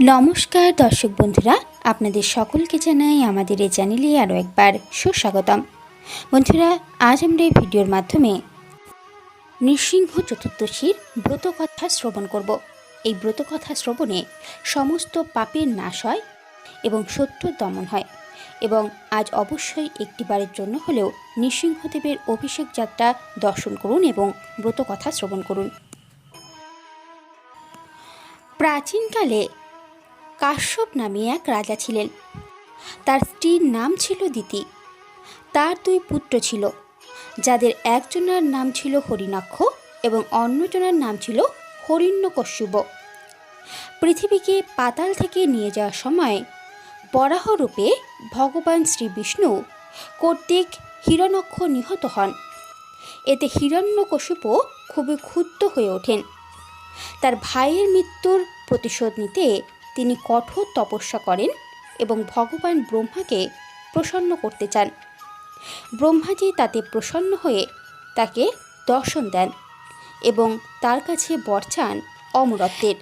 নমস্কার দর্শক বন্ধুরা, আপনাদের সকলকে জানাই আমাদের এই চ্যানেলে আরও একবার সুস্বাগতম। বন্ধুরা, আজ আমরা এই ভিডিওর মাধ্যমে নৃসিংহ চতুর্দশীর ব্রতকথা শ্রবণ করব। এই ব্রতকথা শ্রবণে সমস্ত পাপের নাশ হয় এবং সত্য দমন হয় এবং আজ অবশ্যই একটিবারের জন্য হলেও নৃসিংহদেবের অভিষেক যাত্রা দর্শন করুন এবং ব্রতকথা শ্রবণ করুন। প্রাচীনকালে কাশ্যপ নামে এক রাজা ছিলেন। তার স্ত্রীর নাম ছিল দিতি। তার দুই পুত্র ছিল। যাদের একজনের নাম ছিল হরিণাক্ষ এবং অন্যজনের নাম ছিল হরিণ্যকশ্যুব পৃথিবীকে পাতাল থেকে নিয়ে যাওয়ার সময় বরাহ রূপে ভগবান শ্রী বিষ্ণু কর্তৃক হিরণক্ষ নিহত হন। এতে হিরণ্যকশিপু খুবই ক্ষুব্ধ হয়ে ওঠেন। তার ভাইয়ের মৃত্যুর প্রতিশোধ নিতে তিনি কঠোর তপস্যা করেন এবং ভগবান ব্রহ্মাকে প্রসন্ন করতে চান। ব্রহ্মাজি তাতে প্রসন্ন হয়ে তাকে দর্শন দেন এবং তার কাছে বর চান অমরত্বের।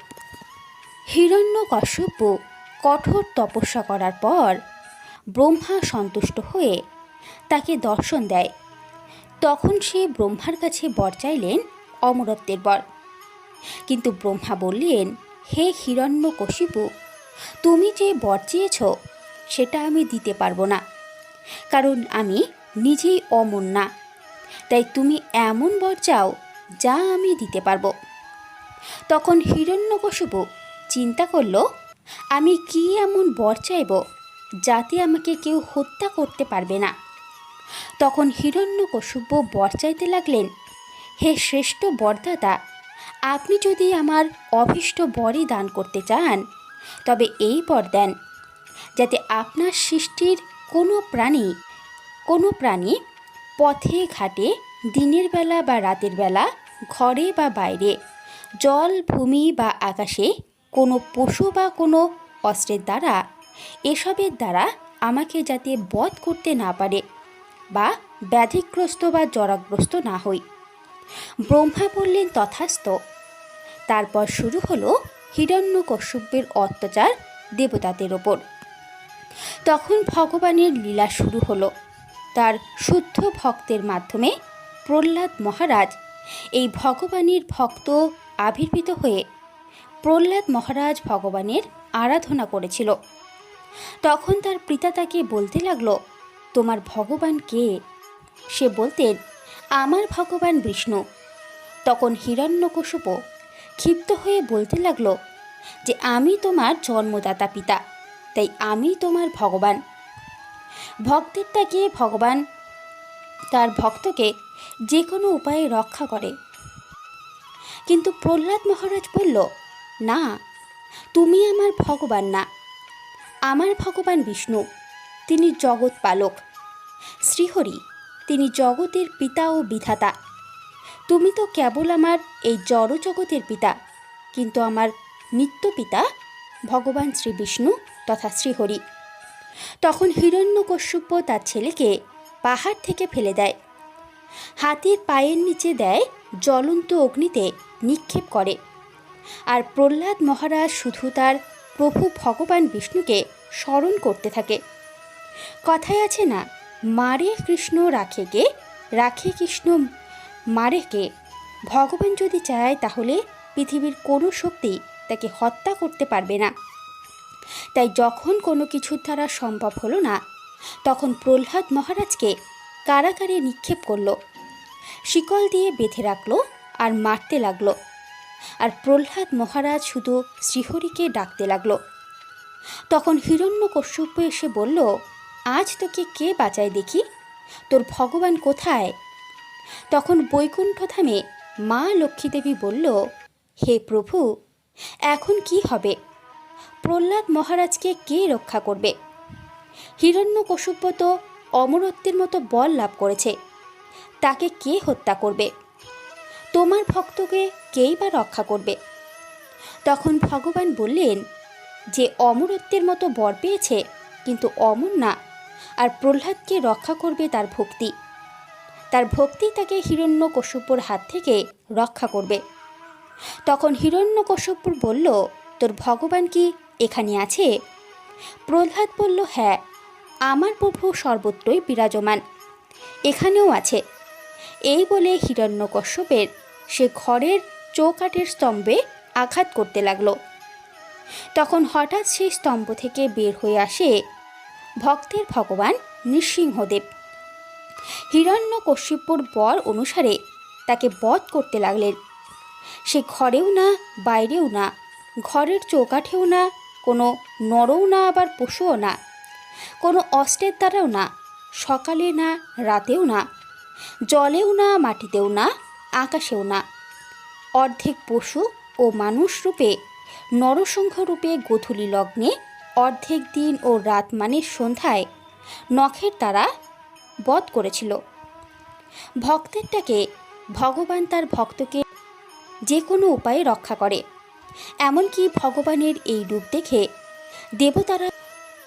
হিরণ্যকশ্যপ কঠোর তপস্যা করার পর ব্রহ্মা সন্তুষ্ট হয়ে তাকে দর্শন দেয়। তখন সে ব্রহ্মার কাছে বর চাইলেন অমরত্বের বর। কিন্তু ব্রহ্মা বললেন হে হিরণ্যকশিপু তুমি যে বর চেয়েছ, সেটা আমি দিতে পারব না। কারণ আমি নিজেই অমন না। তাই তুমি এমন বর চাও, যা আমি দিতে পারব। তখন হিরণ্যকশিপু চিন্তা করল, আমি কি এমন বর চাইব, যাতে আমাকে কেউ হত্যা করতে পারবে না। তখন হিরণ্যকশিপ বর চাইতে লাগলেন, হে শ্রেষ্ঠ বরদাতা আপনি যদি আমার অভীষ্ট বরই দান করতে চান, তবে এই বর দেন, যাতে আপনার সৃষ্টির কোনো প্রাণী কোনো প্রাণী পথে ঘাটে দিনের বেলা বা রাতের বেলা, ঘরে বা বাইরে, জল, ভূমি বা আকাশে কোনো পশু বা কোনো অস্ত্রের দ্বারা, এসবের দ্বারা আমাকে যাতে বধ করতে না পারে বা ব্যাধিগ্রস্ত বা জরাগ্রস্ত না হই। ব্রহ্মা বললেন তথাস্ত তারপর শুরু হলো হিরণ্য হিরণ্যকশ্যপের অত্যাচার দেবতাদের ওপর। তখন ভগবানের লীলা শুরু হলো। তার শুদ্ধ ভক্তের মাধ্যমে প্রহ্লাদ মহারাজ এই ভগবানের ভক্ত আবির্ভূত হয়ে প্রহ্লাদ মহারাজ ভগবানের আরাধনা করেছিল। তখন তার পিতা তাকে বলতে লাগল, তোমার ভগবান কে? সে বলতেন, আমার ভগবান বিষ্ণু। তখন হিরণ্যকশিপ ক্ষিপ্ত হয়ে বলতে লাগল যে আমি তোমার জন্মদাতা পিতা, তাই আমি তোমার ভগবান। ভক্তের তাকে ভগবান, তার ভক্তকে যে কোনো উপায়ে রক্ষা করে। কিন্তু প্রহ্লাদ মহারাজ বলল, না, তুমি আমার ভগবান না। আমার ভগবান বিষ্ণু, তিনি জগৎ পালক। শ্রীহরি, তিনি জগতের পিতা ও বিধাতা। তুমি তো কেবল আমার এই জড় জগতের পিতা, কিন্তু আমার নিত্য পিতা ভগবান শ্রী বিষ্ণু তথা শ্রীহরি তখন হিরণ্যকশ্যপ তার ছেলেকে পাহাড় থেকে ফেলে দেয়। হাতির পায়ের নিচে দেয় জ্বলন্ত অগ্নিতে নিক্ষেপ করে। আর প্রহ্লাদ মহারাজ শুধু তার প্রভু ভগবান বিষ্ণুকে স্মরণ করতে থাকে। কথায় আছে না, মারে কৃষ্ণ, রাখে রাখেকে রাখে কৃষ্ণ মারেকে। ভগবান যদি চায় তাহলে পৃথিবীর কোনো শক্তি তাকে হত্যা করতে পারবে না। তাই যখন কোনো কিছুর দ্বারা সম্ভব হলো না, তখন প্রহ্লাদ মহারাজকে কারাগারে নিক্ষেপ করল। শিকল দিয়ে বেঁধে রাখল আর মারতে লাগল। আর প্রহ্লাদ মহারাজ শুধু শ্রীহরিকে ডাকতে লাগল। তখন হিরণ্যকশ্যপ এসে বলল, আজ তোকে কে বাঁচায় দেখি? তোর ভগবান কোথায়? তখন বৈকুণ্ঠ ধামে মা লক্ষ্মীদেবী বলল, হে প্রভু, এখন কি হবে? প্রহ্লাদ মহারাজকে কে রক্ষা করবে? হিরণ্যকশুব্য তো অমরত্বের মতো বল লাভ করেছে। তাকে কে হত্যা করবে? তোমার ভক্তকে কেই বা রক্ষা করবে? তখন ভগবান বললেন, যে অমরত্বের মতো বর পেয়েছে, কিন্তু অমর না। আর প্রহ্লাদকে রক্ষা করবে তার ভক্তি। তার ভক্তি তাকে হিরণ্যকশ্যপুর হাত থেকে রক্ষা করবে। তখন হিরণ্যকশ্যপুর বলল, তোর ভগবান কি এখানে আছে? প্রহ্লাদ বলল হ্যাঁ আমার প্রভু সর্বত্রই বিরাজমান, এখানেও আছে। এই বলে হিরণ্যকশ্যপের সে ঘরের চৌকাঠের স্তম্ভে আঘাত করতে লাগল। তখন হঠাৎ সেই স্তম্ভ থেকে বের হয়ে আসে ভক্তের ভগবান নৃসিংহদেব। হিরণ্যকশ্যপুর বর অনুসারে তাকে বধ করতে লাগলেন। সে ঘরেও না, বাইরেও না, ঘরের চৌকাঠেও না, কোনো নরও না, আবার পশুও না, কোনো অস্ত্রের দ্বারাও না, সকালে না, রাতেও না, জলেও না, মাটিতেও না, আকাশেও না। অর্ধেক পশু ও মানুষ রূপে, নরসংহ রূপে গোধূলি লগ্নে অর্ধেক দিন ও রাত মানে সন্ধ্যায় নখের দ্বারা বধ করেছিল। ভক্তেরটাকে, ভগবান তার ভক্তকে যে কোনো উপায়ে রক্ষা করে। এমনকি ভগবানের এই রূপ দেখে দেবতারা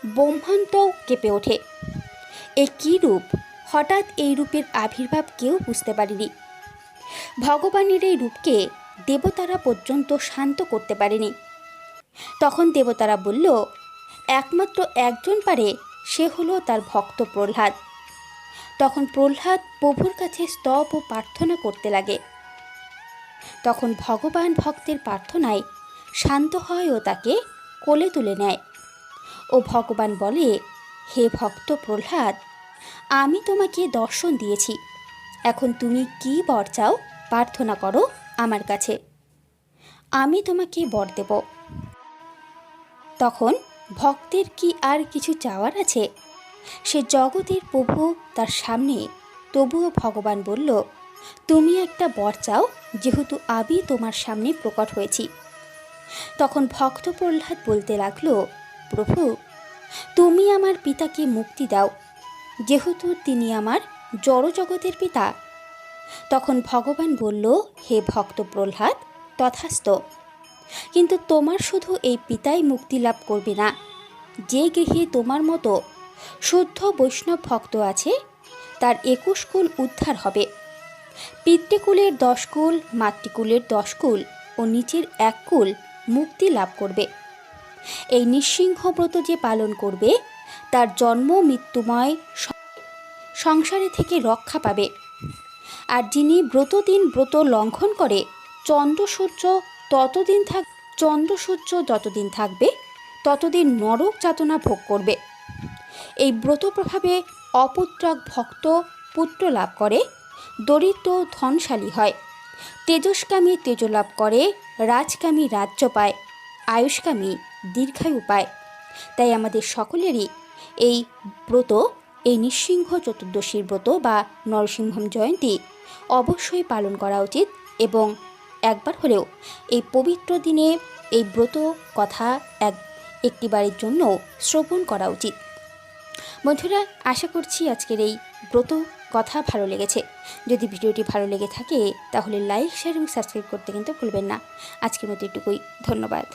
ব্রহ্মান্ত কেঁপে ওঠে। এ কী রূপ? হঠাৎ এই রূপের আবির্ভাব কেউ বুঝতে পারেনি। ভগবানের এই রূপকে দেবতারা পর্যন্ত শান্ত করতে পারেনি। তখন দেবতারা বলল, একমাত্র একজন পারে, সে হলো তার ভক্ত প্রহ্লাদ। তখন প্রহ্লাদ প্রভুর কাছে স্তব ও প্রার্থনা করতে লাগে। তখন ভগবান ভক্তের প্রার্থনায় শান্ত হয় ও তাকে কোলে তুলে নেয়। ও ভগবান বলে, হে ভক্ত প্রহ্লাদ, আমি তোমাকে দর্শন দিয়েছি। এখন তুমি কি বর চাও প্রার্থনা করো আমার কাছে। আমি তোমাকে বর দেব। তখন ভক্তের কি আর কিছু চাওয়ার আছে? সে জগতের প্রভু তার সামনে। তবুও ভগবান বলল, তুমি একটা বর চাও, যেহেতু আমি তোমার সামনে প্রকট হয়েছি। তখন ভক্ত প্রহ্লাদ বলতে লাগল, প্রভু, তুমি আমার পিতাকে মুক্তি দাও, যেহেতু তিনি আমার জড়জগতের পিতা। তখন ভগবান বলল, হে ভক্ত প্রহ্লাদ, তথাস্ত। কিন্তু তোমার শুধু এই পিতাই মুক্তি লাভ করবে না। যে গৃহে তোমার মতো শুদ্ধ বৈষ্ণব ভক্ত আছে, তার একুশ কুল উদ্ধার হবে। পিতৃকুলের দশ কুল, মাতৃকুলের দশ কুল ও নিচের এক কুল মুক্তি লাভ করবে। এই নৃসিংহ ব্রত যে পালন করবে, তার জন্ম, মৃত্যুময় সংসারে থেকে রক্ষা পাবে। আর যিনি ব্রতদিন ব্রত লঙ্ঘন করে চন্দ্র সূর্য ততদিন থাক চন্দ্র সূর্য যতদিন থাকবে, ততদিন নরক যাতনা ভোগ করবে। এই ব্রত প্রভাবে অপুত্রক ভক্ত পুত্র লাভ করে, দরিদ্র ধনশালী হয়। তেজস্কামী তেজ লাভ করে, রাজকামী রাজ্য পায়, আয়ুষ্কামী দীর্ঘায়ু পায়। তাই আমাদের সকলেরই এই ব্রত, এই নৃসিংহ চতুর্দশীর ব্রত বা নরসিংহম জয়ন্তী অবশ্যই পালন করা উচিত এবং একবার হলেও এই পবিত্র দিনে এই ব্রত কথা এক, একটিবারের জন্য শ্রবণ করা উচিত। বন্ধুরা, আশা করছি আজকের এই ব্রত কথা ভালো লেগেছে। যদি ভিডিওটি ভালো লেগে থাকে, তাহলে লাইক শেয়ার এবং সাবস্ক্রাইব করতে কিন্তু ভুলবেন না। আজকের মতো এটুকুই। ধন্যবাদ।